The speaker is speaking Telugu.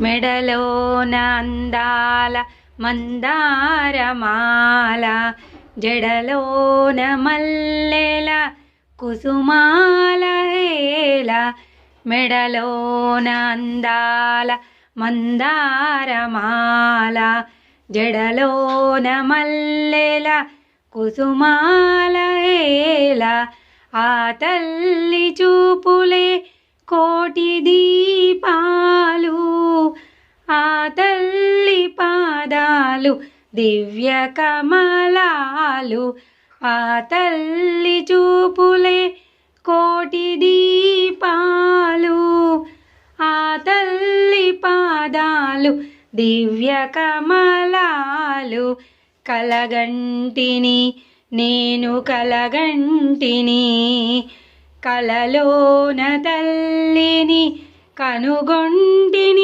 మెడలోన అందాల మందారమాల జడలోన మల్లెల కుసుమాల హేల మెడలోన అందాల మందారమాల జడలోన మల్లెల కుసుమాల హేల ఆ తల్లి చూపులే కోటి దీపా కమలాలు దివ్య కమలాలు ఆ తల్లి చూపులే కోటి దీపాలు. ఆ తల్లి పాదాలు దివ్య కమలాలు. కలగంటిని నేను కలగంటిని. కలలోన తల్లిని కనుగొంటిని.